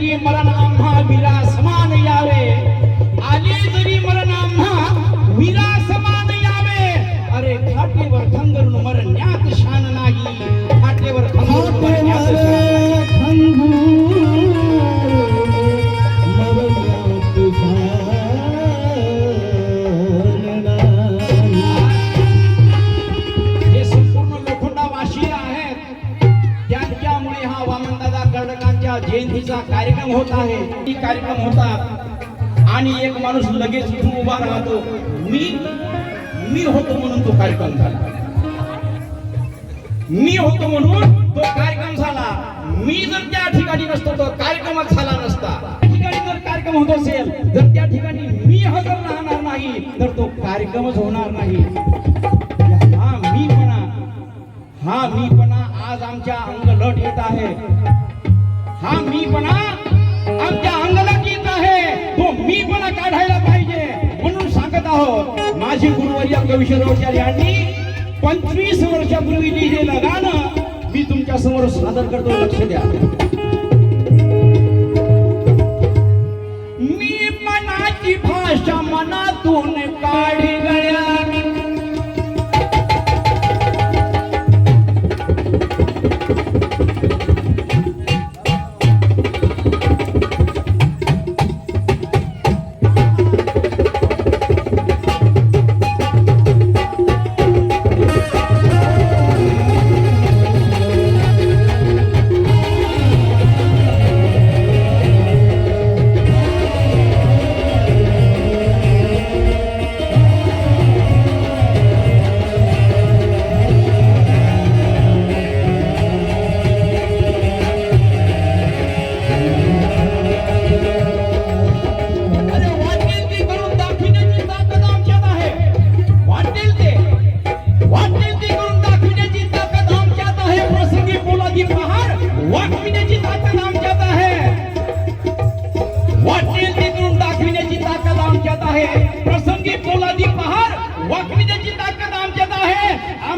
जरी मरण आम्हा कार्यक्रम होत आहे. कार्यक्रम होतात. आणि एक माणूस लगेच उठून उभा राहतो. मी मी होतो म्हणून तो कार्यक्रम झाला. मी होतो म्हणून तो कार्यक्रम झाला. मी जर त्या ठिकाणी नसतो तर कार्यक्रमच झाला नसता. ठिकाणी जर कार्यक्रम होत असेल जर त्या ठिकाणी मी हजर राहणार नाही तर तो कार्यक्रमच होणार नाही. हा मीपणा. हा मीपणा आज आमच्या अंगलट येत आहे. हा मीपणा आमच्या अंगलट येत आहे. तो मी पण काढायला पाहिजे. म्हणून सांगत आहोत माझे गुरुवर्य कविशरोचार्य यांनी पंचवीस वर्षापूर्वी लिहिलेलं गाणं मी तुमच्यासमोर सादर करतो. लक्ष द्या.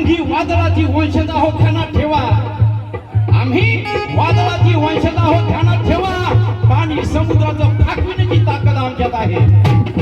आम्ही वादळाची वंशज आहोत ध्यानात ठेवा. आम्ही वादळाची वंशज आहोत ध्यानात ठेवा. पाणी समुद्राचं फाकविण्याची ताकद आमच्यात आहे.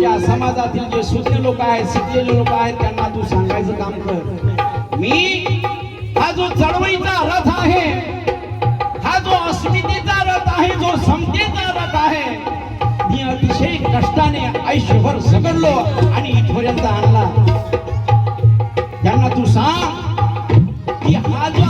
माझ्या समाजातील जे सुज्ञ लोक आहेत शिकलेले लोक आहेत त्यांना तू सांगायचं काम कर. मी हा जो चळवळीचा रथ आहे हा जो अस्मितेचा रथ आहे जो समतेचा रथ आहे मी अतिशय कष्टाने आयुष्यभर झगडलो आणि इथपर्यंत आणला. त्यांना तू सांग की हा जो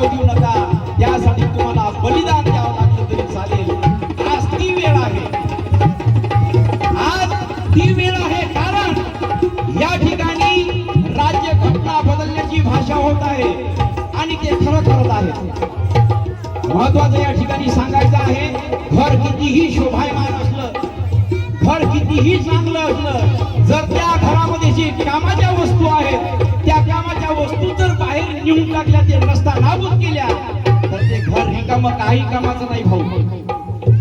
जाऊ देऊ नका. त्यासाठी तुम्हाला बलिदान द्यावं लागलं तरी चालेल. आज ती वेळ आहे. आज ती वेळ आहे कारण या ठिकाणी राज्य घटना बदलण्याची भाषा होत आहे आणि ते खरं करत आहे. महत्वाचं या ठिकाणी सांगायचं आहे घर कितीही शोभायमान असलं घर कितीही चांगलं असलं जर त्या घरामध्ये जे कामाच्या वस्तू आहेत येऊ लागल्या ते रस्ता नाबूद केल्या तर ते घर रिकाम काही कामाचं नाही भाऊ.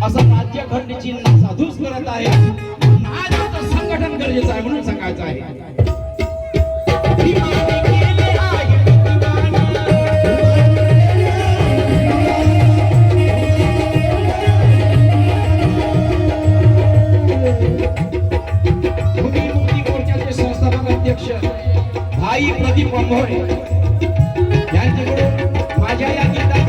असं राज्य घटनेची साधूच करत आहे. आज संघटन गरजेचं आहे म्हणून सांगायचं आहे. भाई प्रदीप अंभोरे यांच्याकडून माझ्या या गीताचे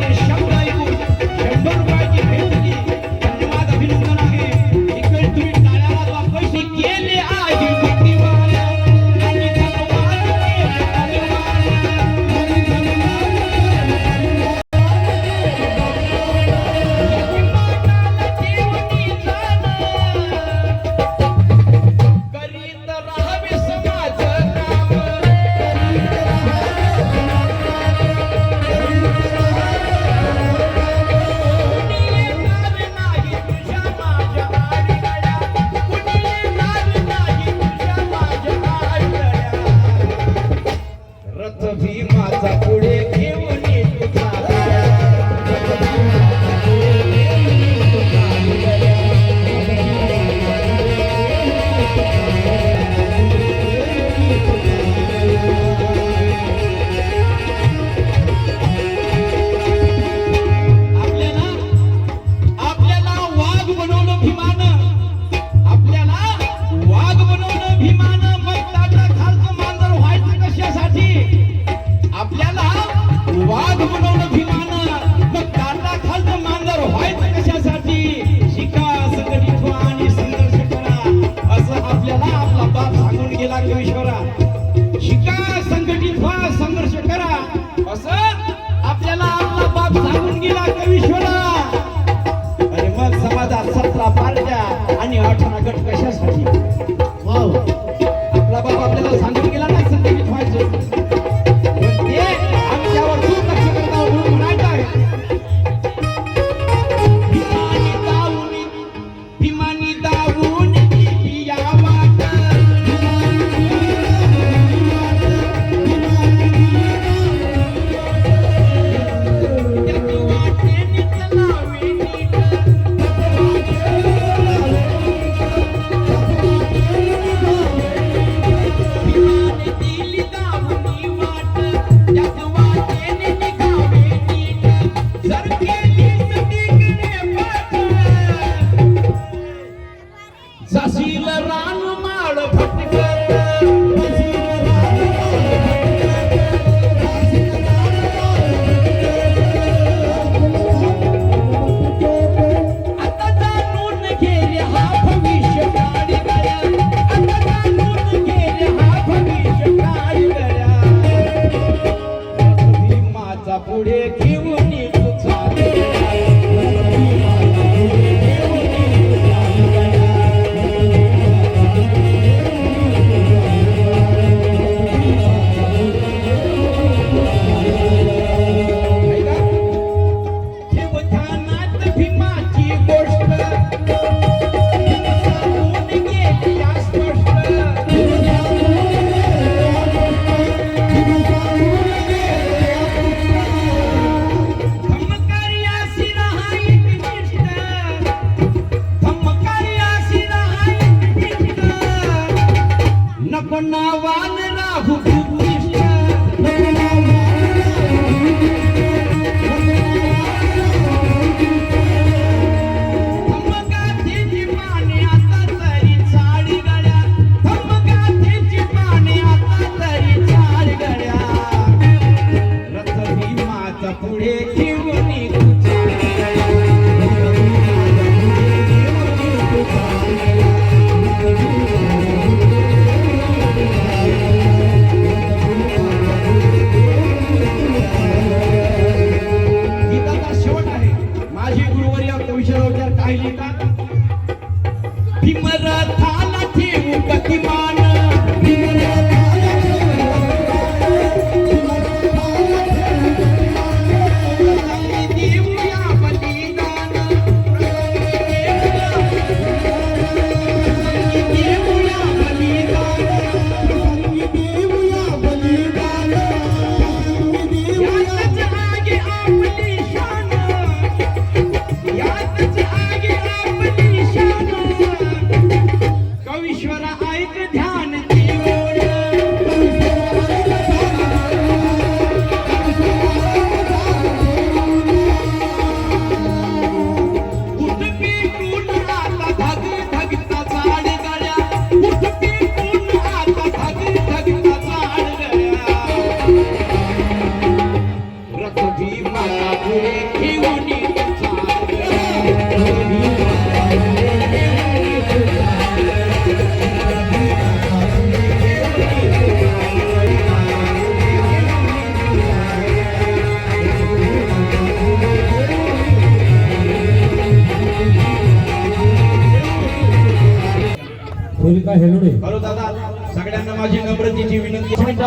पुढे घेऊन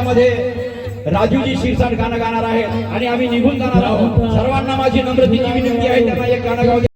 यामध्ये राजूजी शिरसाट गाणं गाणार आहेत आणि आम्ही निघून जाणार आहोत. सर्वांना माझी नम्रतेची विनंती आहे त्यांना एक गाणं गाऊ